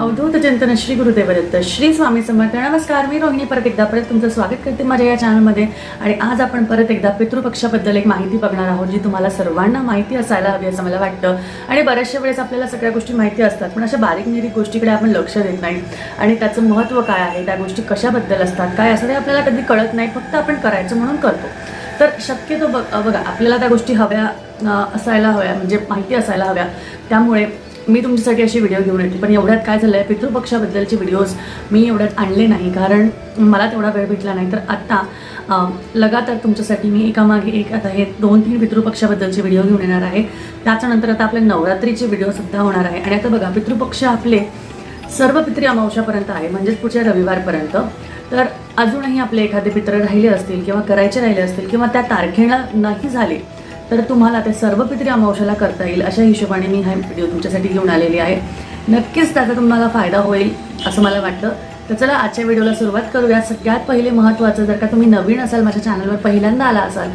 अवधूत चिंतन श्री गुरुदेवदत्त श्री स्वामी समर्थ. नमस्कार मी रोहिणी. परत एकदा परत तुमचं स्वागत करते माझ्या या चॅनलमध्ये आणि आज आपण परत एकदा पितृपक्षाबद्दल एक माहिती बघणार आहोत जी तुम्हाला सर्वांना माहिती असायला हवी असं मला वाटतं. आणि बऱ्याचशा वेळेस आपल्याला सगळ्या गोष्टी माहिती असतात पण अशा बारीक निरीक गोष्टीकडे आपण लक्ष देत नाही. आणि त्याचं महत्त्व काय आहे त्या गोष्टी कशाबद्दल असतात काय असं ते आपल्याला कधी कळत नाही फक्त आपण करायचं म्हणून करतो. तर शक्यतो बघ बघा आपल्याला त्या गोष्टी हव्या असायला हव्या म्हणजे माहिती असायला हव्या. त्यामुळे मी तुमच्यासाठी असे व्हिडिओ घेऊन येते. पण एवढ्यात काय झालं आहे पितृपक्षाबद्दलचे व्हिडिओज मी एवढ्यात आणले नाही. कारण मला तेवढा वेळ भेटला नाही. तर आत्ता लगातार तुमच्यासाठी मी एकामागे एक आता हे दोन तीन पितृपक्षाबद्दलचे व्हिडिओ घेऊन येणार आहे. त्याच्यानंतर आता आपले नवरात्रीचे व्हिडिओसुद्धा होणार आहे. आणि आता बघा पितृपक्ष आपले सर्व पितृ अमावश्यापर्यंत आहे. म्हणजेच पुढच्या रविवारपर्यंत. तर अजूनही आपले एखादे पित्र राहिले असतील किंवा करायचे राहिले असतील किंवा त्या तारखेला नाही झाले तर तुम्हाला ते सर्व पित्री अमावश्याला करता येईल अशा हिशोबाने मी हा व्हिडिओ तुमच्यासाठी घेऊन आलेली आहे. नक्कीच त्याचा तुम्हाला फायदा होईल असं मला वाटतं. तर चला आजच्या व्हिडिओला सुरुवात करूया. सगळ्यात पहिले महत्त्वाचं जर का तुम्ही नवीन असाल माझ्या चॅनलवर पहिल्यांदा आला असाल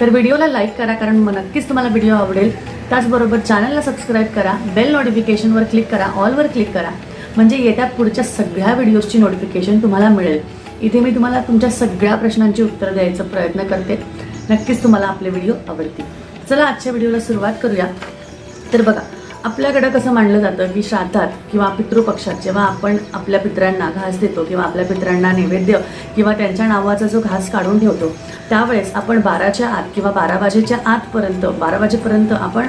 तर व्हिडिओला लाईक करा कारण मग नक्कीच तुम्हाला व्हिडिओ आवडेल. त्याचबरोबर चॅनलला सबस्क्राईब करा बेल नोटिफिकेशनवर क्लिक करा ऑलवर क्लिक करा. म्हणजे येत्या पुढच्या सगळ्या व्हिडिओजची नोटिफिकेशन तुम्हाला मिळेल. इथे मी तुम्हाला तुमच्या सगळ्या प्रश्नांची उत्तरं द्यायचा प्रयत्न करते. नक्कीच तुम्हाला आपले व्हिडिओ आवडतील. चला आजच्या व्हिडिओला सुरुवात करूया. तर बघा आपल्याकडं कसं मानलं जातं की श्राद्धात किंवा पितृपक्षात जेव्हा आपण आपल्या पितरांना घास देतो किंवा आपल्या पित्रांना नैवेद्य किंवा त्यांच्या नावाचा जो घास काढून ठेवतो त्यावेळेस आपण बाराच्या आत किंवा बारा वाजेच्या आतपर्यंत बारा वाजेपर्यंत आपण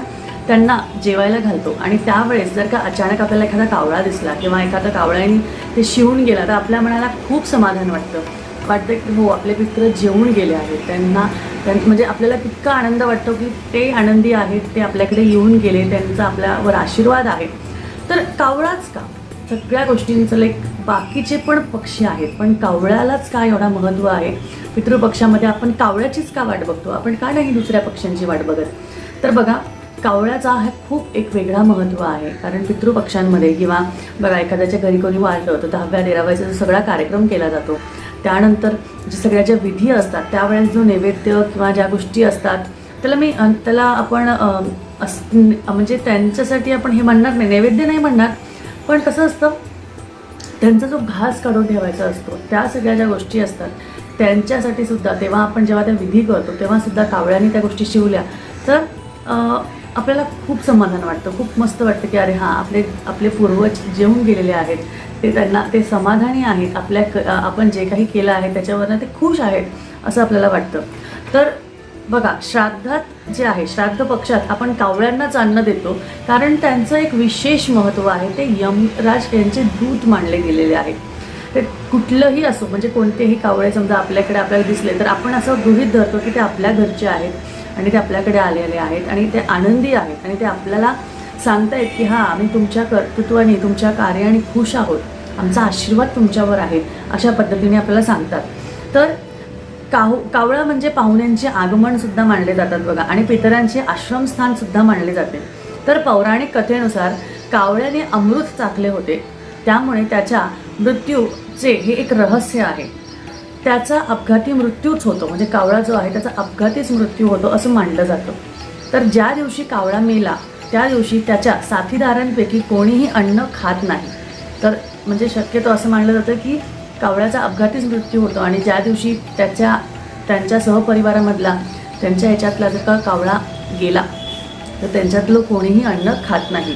त्यांना जेवायला घालतो. आणि त्यावेळेस जर का अचानक आपल्याला एखादा कावळा दिसला किंवा एखादा कावळ्याने ते शिवून गेला तर आपल्या मनाला खूप समाधान वाटतं. वाटतं की हो आपले पित्र जेवून गेले आहेत. त्यांना त्यां म्हणजे आपल्याला तितका आनंद वाटतो की ते आनंदी आहेत ते आपल्याकडे येऊन गेले त्यांचा आपल्यावर आशीर्वाद आहे. तर कावळाच का? सगळ्या गोष्टींचं लाईक बाकीचे पण पक्षी आहेत पण कावळ्यालाच का एवढा महत्त्व आहे? पितृपक्षामध्ये आपण कावळ्याचीच का वाट बघतो? आपण का नाही दुसऱ्या पक्ष्यांची वाट बघत? तर बघा कावळ्याचा हा खूप एक वेगळा महत्त्व आहे. कारण पितृपक्षांमध्ये किंवा बघा एखाद्याच्या घरी कोणी वाढलं तर दहाव्या तेराव्याचा जो सगळा कार्यक्रम केला जातो त्यानंतर जे सगळ्या ज्या विधी असतात त्यावेळेस जो नैवेद्य किंवा ज्या गोष्टी असतात त्याला मी त्याला आपण अस म्हणजे त्यांच्यासाठी आपण हे म्हणणार नाही नैवेद्य नाही म्हणणार पण कसं असतं त्यांचा जो घास काढून ठेवायचा असतो त्या सगळ्या ज्या गोष्टी असतात त्यांच्यासाठी सुद्धा तेव्हा आपण जेव्हा त्या विधी करतो तेव्हासुद्धा कावळ्याने त्या गोष्टी शिवल्या तर आपल्याला खूप समाधान वाटतं. खूप मस्त वाटतं की अरे हां आपले आपले पूर्वज जेवून गेलेले आहेत. ते त्यांना ते समाधानी आहेत. आपल्या क आपण जे काही केलं आहे त्याच्यावरनं ते खुश आहेत असं आपल्याला वाटतं. तर बघा श्राद्धात जे आहे श्राद्ध पक्षात आपण कावळ्यांनाच अन्न देतो. कारण त्यांचं एक विशेष महत्त्व आहे ते यमराज यांचे दूत मानले गेलेले आहे ते कुठलंही असो म्हणजे कोणतेही कावळे समजा आपल्याकडे आपल्याला दिसले तर आपण असं गृहीत धरतो की ते आपल्या घरचे आहेत. आणि ते आपल्याकडे आलेले आहेत आणि ते आनंदी आहेत. आणि ते आपल्याला सांगतायत की हां आम्ही तुमच्या कर्तृत्वाने तुमच्या कार्याने खुश आहोत. आमचा आशीर्वाद तुमच्यावर आहे. अशा पद्धतीने आपल्याला सांगतात. तर काहू कावळा म्हणजे पाहुण्यांचे आगमनसुद्धा मानले जातात बघा. आणि पितरांचे आश्रमस्थानसुद्धा मानले जाते. तर पौराणिक कथेनुसार कावळ्याने अमृत चाकले होते. त्यामुळे त्याच्या मृत्यूचे हे एक रहस्य आहे. त्याचा अपघाती मृत्यूच होतो. म्हणजे कावळा जो आहे त्याचा अपघातीच मृत्यू होतो असं मानलं जातं. तर ज्या दिवशी कावळा मेला त्या दिवशी त्याच्या साथीदारांपैकी कोणीही अन्न खात नाही. तर म्हणजे शक्यतो असं मानलं जातं की कावळ्याचा अपघातीच मृत्यू होतो आणि ज्या दिवशी त्याच्या त्यांच्या सहपरिवारामधला त्यांच्या ह्याच्यातला जर का कावळा गेला तर त्यांच्यातलं कोणीही अन्न खात नाही.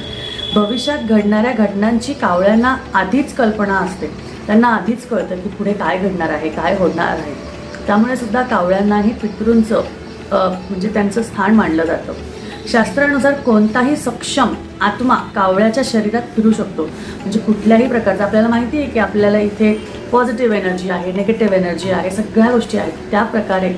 भविष्यात घडणाऱ्या घटनांची कावळ्यांना आधीच कल्पना असते. त्यांना आधीच कळतं की पुढे काय घडणार आहे काय होणार आहे. त्यामुळे सुद्धा कावळ्यांनाही पितृंचं म्हणजे त्यांचं स्थान मानलं जातं. शास्त्रानुसार कोणताही सक्षम आत्मा कावळ्याच्या शरीरात फिरू शकतो. म्हणजे कुठल्याही प्रकारचा आपल्याला माहिती आहे की आपल्याला इथे पॉझिटिव्ह एनर्जी आहे निगेटिव्ह एनर्जी आहे सगळ्या गोष्टी आहेत. त्या प्रकारे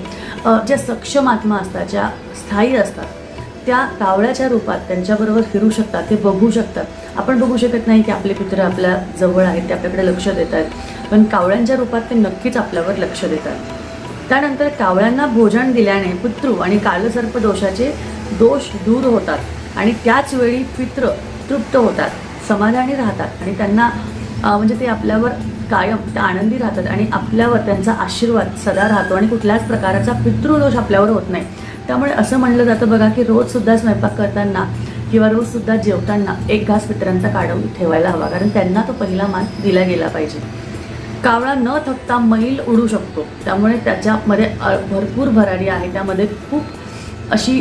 ज्या सक्षम आत्मा असतात ज्या स्थायी असतात त्या कावळ्याच्या रूपात त्यांच्याबरोबर फिरू शकतात ते बघू शकतात. आपण बघू शकत नाही की आपले पित्र आपल्या जवळ आहेत ते आपल्याकडे लक्ष देत आहेत. पण कावळ्यांच्या रूपात ते नक्कीच आपल्यावर लक्ष देतात त्यानंतर कावळ्यांना भोजन दिल्याने पितृ आणि कालसर्प दोषाचे दोष दूर होतात आणि त्याच वेळी पित्र तृप्त होतात समाधानी राहतात आणि त्यांना म्हणजे ते आपल्यावर कायम त्या आनंदी राहतात आणि आपल्यावर त्यांचा आशीर्वाद सदा राहतो आणि कुठल्याच प्रकारचा पितृदोष आपल्यावर होत नाही. त्यामुळे असं म्हणलं जातं बघा की रोजसुद्धा स्वयंपाक करताना किंवा रोजसुद्धा जेवताना एक घास मित्रांचा काढून ठेवायला हवा कारण त्यांना तो पहिला मान दिला गेला पाहिजे. कावळा न थकता मैल उडू शकतो. त्यामुळे त्याच्यामध्ये भरपूर भरारी आहे. त्यामध्ये खूप अशी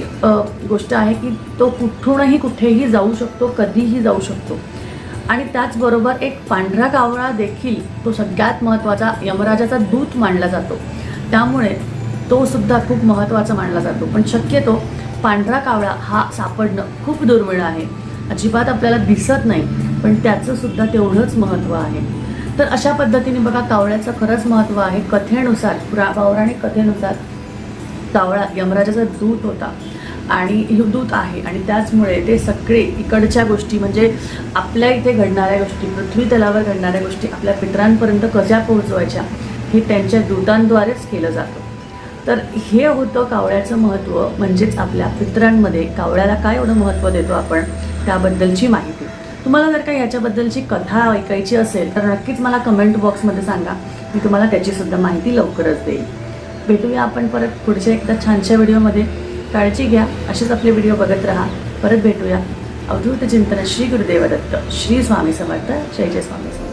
गोष्ट आहे की तो कुठूनही कुठेही जाऊ शकतो कधीही जाऊ शकतो. आणि त्याचबरोबर एक पांढरा कावळा देखील तो सगळ्यात महत्त्वाचा यमराजाचा दूत मानला जातो. त्यामुळे तो सुद्धा खूप महत्त्वाचा मानला जातो. पण शक्यतो पांढरा कावळा हा सापडणं खूप दुर्मिळ आहे. अजिबात आपल्याला दिसत नाही पण त्याचं सुद्धा तेवढंच महत्त्व आहे. तर अशा पद्धतीने बघा कावळ्याचं खरंच महत्त्व आहे. कथेनुसार पुरा पौराणिक कथेनुसार कावळा यमराजाचा दूत होता. आणि दूत आहे. आणि त्याचमुळे ते सगळे इकडच्या गोष्टी म्हणजे आपल्या इथे घडणाऱ्या गोष्टी पृथ्वी तलावर घडणाऱ्या गोष्टी आपल्या पितरांपर्यंत कशा पोहोचवायच्या हे त्यांच्या दूतांद्वारेच केलं जातं. तर हे होतं कावळ्याचं महत्त्व म्हणजेच आपल्या पित्रांमध्ये कावळ्याला काय एवढं महत्त्व देतो आपण त्याबद्दलची माहिती. तुम्हाला जर काही ह्याच्याबद्दलची कथा ऐकायची असेल तर नक्कीच मला कमेंट बॉक्समध्ये सांगा. मी तुम्हाला त्याचीसुद्धा माहिती लवकरच देईल भेटूया आपण परत पुढच्या एकदा छानशा व्हिडिओमध्ये. काळजी घ्या असेच आपले व्हिडिओ बघत राहा. परत भेटूया. अवधूत चिंतन श्री गुरुदेव दत्त श्री स्वामी समर्थ जय जय स्वामी समर्थ.